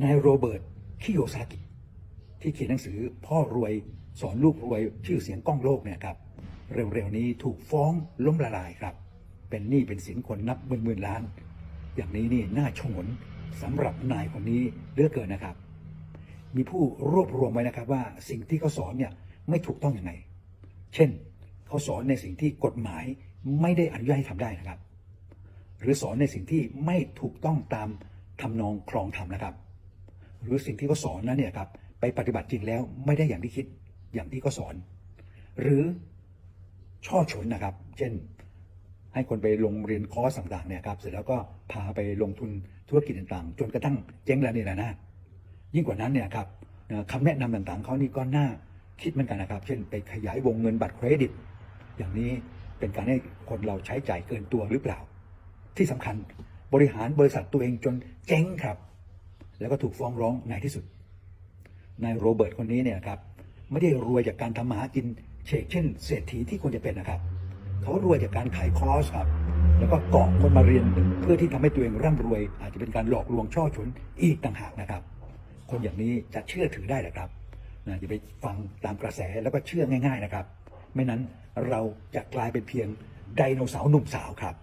นายโรเบิร์ตคิโยซากิ ที่เขียนหนังสือพ่อรวยสอนลูกรวยชื่อเสียงก้องโลกเนี่ยครับ เร็วๆนี้ถูกฟ้องล้มละลายครับ เป็นหนี้เป็นสินคนนับหมื่นๆล้าน อย่างนี้นี่น่าชงนสำหรับนายคนนี้เลือกเกินนะครับ มีผู้รวบรวมไว้นะครับว่าสิ่งที่เขาสอนเนี่ยไม่ถูกต้องอยังไง เช่นเขาสอนในสิ่งที่กฎหมายไม่ได้อนุญาตให้ทำได้นะครับ หรือสอนในสิ่งที่ไม่ถูกต้องตามทำนองครองธรรมนะครับ หรือสิ่งที่เขาสอนนั้นเนี่ยครับไปปฏิบัติจริงแล้วไม่ได้อย่างที่คิดอย่างที่เขาสอน หรือช่อฉนนะครับ เช่นให้คนไปลงเรียนคอร์สต่างๆเนี่ยครับเสร็จแล้วก็พาไปลงทุนธุรกิจต่างๆ จนกระทั่งเจ๊งแล้วนี่แหละนะยิ่งกว่านั้นเนี่ยครับคำแนะนำต่างๆเขานี่ก็น่าคิดเหมือนกันนะครับ เช่นไปขยายวงเงินบัตรเครดิต อย่างนี้เป็นการให้คนเราใช้จ่ายเกินตัวหรือเปล่า ที่สำคัญบริหารบริษัทตัวเองจนเจ๊งครับ แล้วก็ถูกฟ้องร้องในที่สุดนายโรเบิร์ตคนนี้เนี่ยครับไม่ได้รวยจากการทำมาหากินเชกเช่นเศรษฐีที่ควรจะเป็นนะครับ เขารวยจากการขายคอร์สครับ แล้วก็เกาะคนมาเรียนเพื่อที่ทำให้ตัวเองร่ำรวย อาจจะเป็นการหลอกลวงช่อฉนอีกต่างหากนะครับ คนอย่างนี้จะเชื่อถือได้หรือครับนะอย่าไปฟังตามกระแสแล้วก็เชื่อง่าย ๆนะครับ ไม่นั้นเราจะกลายเป็นเพียงไดโนเสาร์หนุ่มสาวครับ